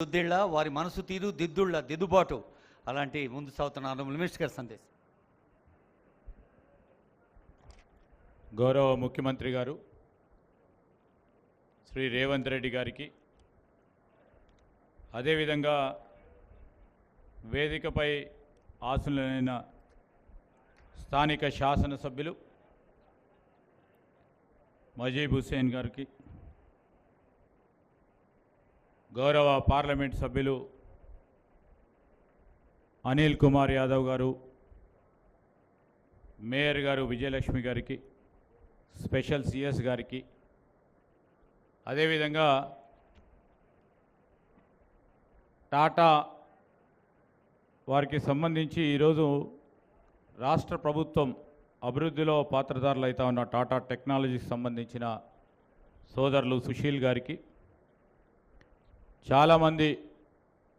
దుద్దిళ్ళ వారి మనసు తీరు దిద్దుళ్ళ దిద్దుబాటు. అలాంటి ముందు సాగుతున్న ఆనరబుల్ మినిస్టర్ గారి సందేశం. గౌరవ ముఖ్యమంత్రి గారు శ్రీ రేవంత్ రెడ్డి గారికి అదేవిధంగా వేదికపై ఆశలైన స్థానిక శాసనసభ్యులు మజీబ్ హుస్సేన్ గారికి గౌరవ పార్లమెంట్ సభ్యులు అనిల్ కుమార్ యాదవ్ గారు మేయర్ గారు విజయలక్ష్మి గారికి స్పెషల్ సిఎస్ గారికి. అదేవిధంగా టాటా వారికి సంబంధించి ఈరోజు రాష్ట్ర ప్రభుత్వం అభివృద్ధిలో పాత్రధారులు అవుతా ఉన్న టాటా టెక్నాలజీకి సంబంధించిన సోదరులు సుశీల్ గారికి చాలామంది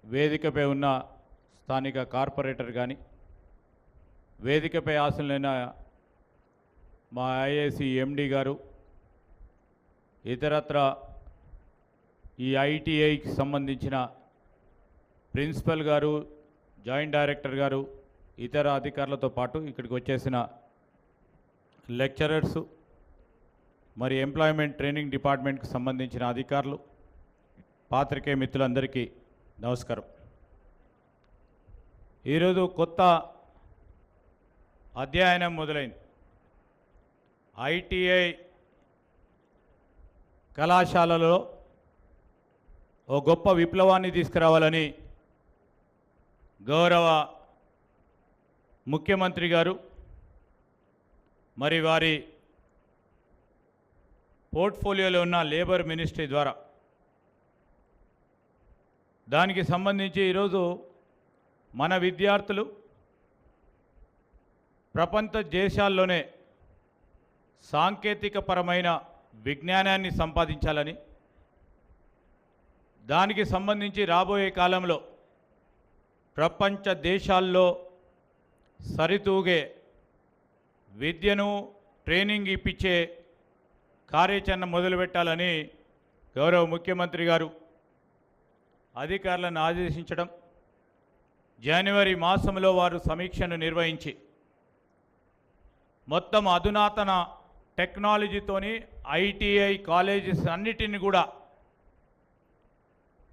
వేదికపై ఉన్న స్థానిక కార్పొరేటర్ కానీ వేదికపై ఆశలైన మా ఐఏసి ఎండి గారు ఇతరత్ర ఈ ఐటీఐకి సంబంధించిన ప్రిన్సిపల్ గారు జాయింట్ డైరెక్టర్ గారు ఇతర అధికారులతో పాటు ఇక్కడికి వచ్చేసిన లెక్చరర్సు మరి ఎంప్లాయ్మెంట్ ట్రైనింగ్ డిపార్ట్మెంట్కి సంబంధించిన అధికారులు పాత్రికే మిత్రులందరికీ నమస్కారం. ఈరోజు కొత్త అధ్యయనం మొదలైంది. ఐటీఐ కళాశాలలో ఓ గొప్ప విప్లవాన్ని తీసుకురావాలని గౌరవ ముఖ్యమంత్రి గారు మరి వారి పోర్ట్ఫోలియోలో ఉన్న లేబర్ మినిస్ట్రీ ద్వారా దానికి సంబంధించి ఈరోజు మన విద్యార్థులు ప్రపంచ దేశాల్లోనే సాంకేతికపరమైన విజ్ఞానాన్ని సంపాదించాలని దానికి సంబంధించి రాబోయే కాలంలో ప్రపంచ దేశాల్లో సరితూగే విద్యను ట్రైనింగ్ ఇప్పించే కార్యాచరణ మొదలుపెట్టాలని గౌరవ ముఖ్యమంత్రి గారు అధికారులను ఆదేశించడం జనవరి మాసంలో వారు సమీక్షను నిర్వహించి మొత్తం అధునాతన టెక్నాలజీతోని ఐటీఐ కాలేజెస్ అన్నిటిని కూడా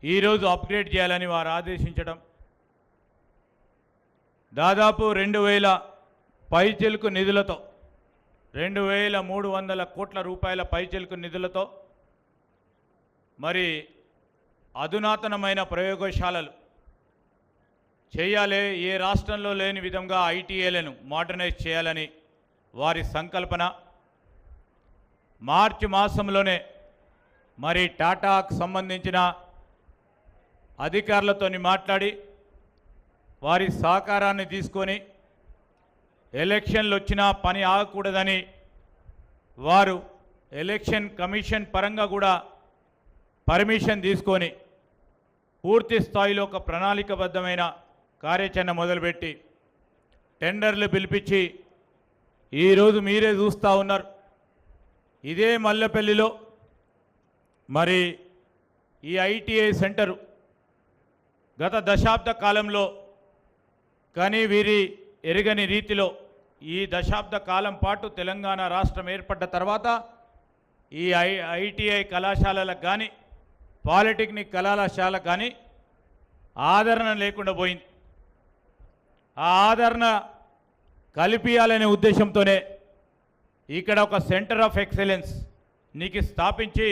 ఈరోజు అప్గ్రేడ్ చేయాలని వారు ఆదేశించడం దాదాపు రెండు వేల పైచెలుకు నిధులతో రెండు వేల మూడు వందల కోట్ల రూపాయల పైచెలుకు నిధులతో మరి అధునాతనమైన ప్రయోగశాలలు. చేయాలి ఏ రాష్ట్రంలో లేని విధంగా ఐటీఏలను మోడర్నైజ్ చేయాలని వారి సంకల్పన. మార్చి మాసంలోనే మరి టాటాకు సంబంధించిన అధికారులతోని మాట్లాడి వారి సహకారాన్ని తీసుకొని ఎలక్షన్లు వచ్చినా పని ఆగకూడదని వారు ఎలక్షన్ కమిషన్ పరంగా కూడా పర్మిషన్ తీసుకొని పూర్తి స్థాయిలో ఒక ప్రణాళికబద్ధమైన కార్యాచరణ మొదలుపెట్టి టెండర్లు పిలిపించి ఈరోజు మీరే చూస్తూ ఉన్నారు. ఇదే మల్లెపల్లిలో మరి ఈ ఐటీఐ సెంటరు గత దశాబ్ద కాలంలో కానీ వీరి ఎరగని రీతిలో ఈ దశాబ్ద కాలం పాటు తెలంగాణ రాష్ట్రం ఏర్పడ్డ తర్వాత ఈ ఐ ఐటీఐ కళాశాలలకు కానీ పాలిటెక్నిక్ కళాశాల కానీ ఆదరణ లేకుండా పోయింది. ఆ ఆదరణ కలిపియాలనే ఉద్దేశంతోనే ఇక్కడ ఒక సెంటర్ ఆఫ్ ఎక్సలెన్స్ నీకు స్థాపించి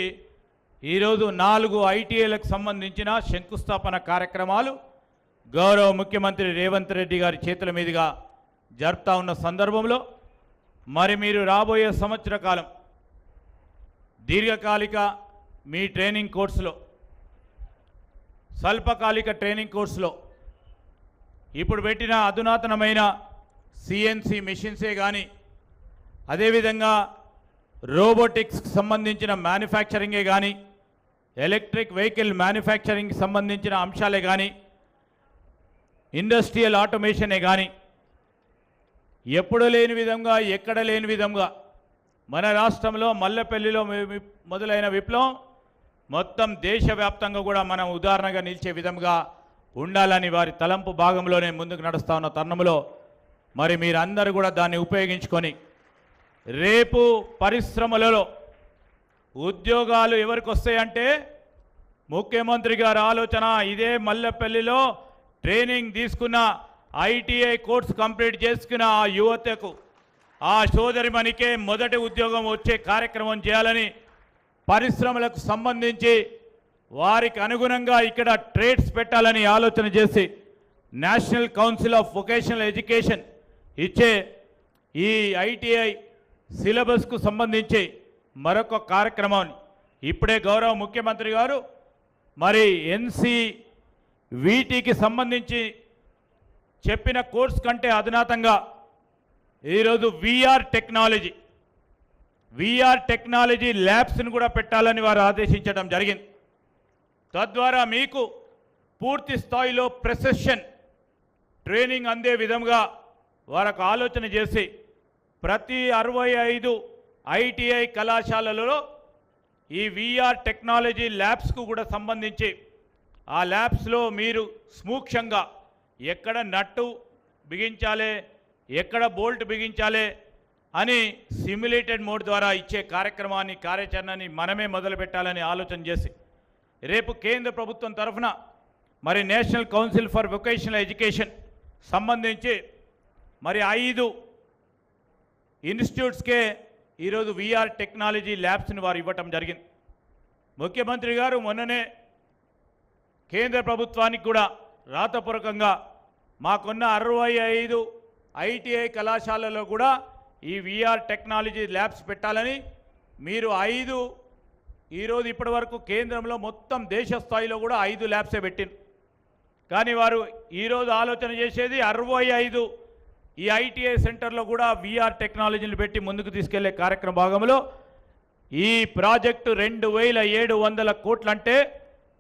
ఈరోజు నాలుగు ఐటీఐలకు సంబంధించిన శంకుస్థాపన కార్యక్రమాలు గౌరవ ముఖ్యమంత్రి రేవంత్ రెడ్డి గారి చేతుల మీదుగా జరుపుతా ఉన్న సందర్భంలో మరి మీరు రాబోయే సంవత్సర కాలం దీర్ఘకాలిక మీ ట్రైనింగ్ కోర్సులో స్వల్పకాలిక ట్రైనింగ్ కోర్సులో ఇప్పుడు పెట్టిన అధునాతనమైన సిఎన్సి మిషన్సే కానీ అదేవిధంగా రోబోటిక్స్కి సంబంధించిన మ్యానుఫ్యాక్చరింగే కానీ ఎలక్ట్రిక్ వెహికల్ మ్యానుఫ్యాక్చరింగ్కి సంబంధించిన అంశాలే కానీ ఇండస్ట్రియల్ ఆటోమేషనే కానీ ఎప్పుడు లేని విధంగా ఎక్కడ లేని విధంగా మన రాష్ట్రంలో మల్లెపల్లిలో మొదలైన విప్లవం మొత్తం దేశవ్యాప్తంగా కూడా మనం ఉదాహరణగా నిలిచే విధంగా ఉండాలని వారి తలంపు భాగంలోనే ముందుకు నడుస్తా ఉన్న తరుణంలో మరి మీరందరూ కూడా దాన్ని ఉపయోగించుకొని రేపు పరిశ్రమలలో ఉద్యోగాలు ఎవరికి వస్తాయంటే ముఖ్యమంత్రి గారి ఆలోచన ఇదే మల్లెపల్లిలో ట్రైనింగ్ తీసుకున్న ఐటీఐ కోర్స్ కంప్లీట్ చేసుకున్న ఆ యువతకు ఆ సోదరిమణికే మొదటి ఉద్యోగం వచ్చే కార్యక్రమం చేయాలని పరిశ్రమలకు సంబంధించి వారికి అనుగుణంగా ఇక్కడ ట్రేడ్స్ పెట్టాలని ఆలోచన చేసి national council of vocational education ఇచ్చే ఈ ఐటీఐ సిలబస్కు సంబంధించి మరొక కార్యక్రమాన్ని ఇప్పుడే గౌరవ ముఖ్యమంత్రి గారు మరి ఎన్సి వీటికి సంబంధించి చెప్పిన కోర్స్ కంటే అధునాతంగా ఈరోజు విఆర్ టెక్నాలజీ విఆర్ టెక్నాలజీ ల్యాబ్స్ని కూడా పెట్టాలని వారు ఆదేశించడం జరిగింది. తద్వారా మీకు పూర్తి స్థాయిలో ప్రెసెషన్ ట్రైనింగ్ అందే విధంగా వారికి ఆలోచన చేసి ప్రతి అరవై ఐదు ఐటీఐ కళాశాలలలో ఈ విఆర్ టెక్నాలజీ ల్యాబ్స్కు కూడా సంబంధించి ఆ ల్యాబ్స్లో మీరు సూక్ష్మంగా ఎక్కడ నట్టు బిగించాలి ఎక్కడ బోల్ట్ బిగించాలి అని సిమ్యులేటెడ్ మోడ్ ద్వారా ఇచ్చే కార్యక్రమాన్ని కార్యాచరణని మనమే మొదలుపెట్టాలని ఆలోచన చేసి రేపు కేంద్ర ప్రభుత్వం తరఫున మరి national council for vocational education సంబంధించి మరి ఐదు ఇన్స్టిట్యూట్స్కే ఈరోజు విఆర్ టెక్నాలజీ ల్యాబ్స్ని వారు ఇవ్వటం జరిగింది. ముఖ్యమంత్రి గారు మొన్ననే కేంద్ర ప్రభుత్వానికి కూడా రాతపూర్వకంగా మాకున్న అరవై ఐదు ఐటీఐ కళాశాలలో కూడా ఈ విఆర్ టెక్నాలజీ ల్యాబ్స్ పెట్టాలని మీరు ఐదు ఈరోజు ఇప్పటి వరకు కేంద్రంలో మొత్తం దేశ స్థాయిలో కూడా ఐదు ల్యాబ్సే పెట్టింది కానీ వారు ఈరోజు ఆలోచన చేసేది అరవై ఐదు ఈ ఐటీఐ సెంటర్లో కూడా విఆర్ టెక్నాలజీని పెట్టి ముందుకు తీసుకెళ్ళే కార్యక్రమ భాగంలో ఈ ప్రాజెక్టు రెండు వేల ఏడు వందల కోట్లంటే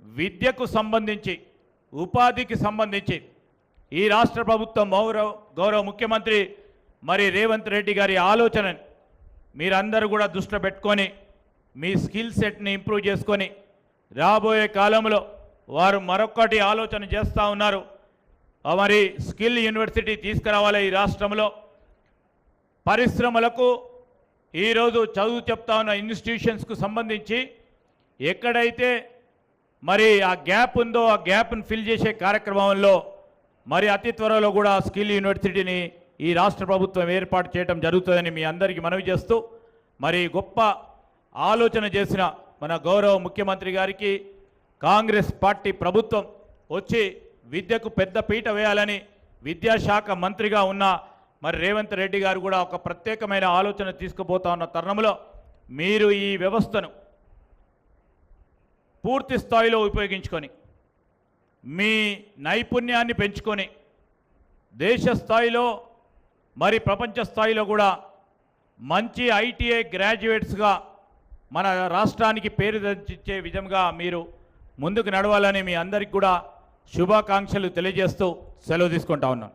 విద్యకు సంబంధించి ఉపాధికి సంబంధించి ఈ రాష్ట్ర ప్రభుత్వం గౌరవ గౌరవ ముఖ్యమంత్రి మరి రేవంత్ రెడ్డి గారి ఆలోచనని మీరందరూ కూడా దృష్టిలో పెట్టుకొని మీ స్కిల్ సెట్ని ఇంప్రూవ్ చేసుకొని రాబోయే కాలంలో వారు మరొకటి ఆలోచన చేస్తూ ఉన్నారు. మరి స్కిల్ యూనివర్సిటీ తీసుకురావాలి ఈ రాష్ట్రంలో. పరిశ్రమలకు ఈరోజు చదువు చెప్తా ఉన్న ఇన్స్టిట్యూషన్స్కు సంబంధించి ఎక్కడైతే మరి ఆ గ్యాప్ ఉందో ఆ గ్యాప్ను ఫిల్ చేసే కార్యక్రమంలో మరి అతి త్వరలో కూడా స్కిల్ యూనివర్సిటీని ఈ రాష్ట్ర ప్రభుత్వం ఏర్పాటు చేయడం జరుగుతుందని మీ అందరికీ మనవి చేస్తూ మరి గొప్ప ఆలోచన చేసిన మన గౌరవ ముఖ్యమంత్రి గారికి కాంగ్రెస్ పార్టీ ప్రభుత్వం వచ్చి విద్యకు పెద్ద పీట వేయాలని విద్యాశాఖ మంత్రిగా ఉన్న మరి రేవంత్ రెడ్డి గారు కూడా ఒక ప్రత్యేకమైన ఆలోచన తీసుకుపోతా ఉన్న తరుణంలో మీరు ఈ వ్యవస్థను పూర్తి స్థాయిలో ఉపయోగించుకొని మీ నైపుణ్యాన్ని పెంచుకొని దేశ స్థాయిలో మరి ప్రపంచ స్థాయిలో కూడా మంచి ఐటీఐ గ్రాడ్యుయేట్స్గా మన రాష్ట్రానికి పేరు తెచ్చే విధంగా మీరు ముందుకు నడవాలని మీ అందరికి కూడా శుభాకాంక్షలు తెలియజేస్తూ సెలవు తీసుకుంటా ఉన్నాను.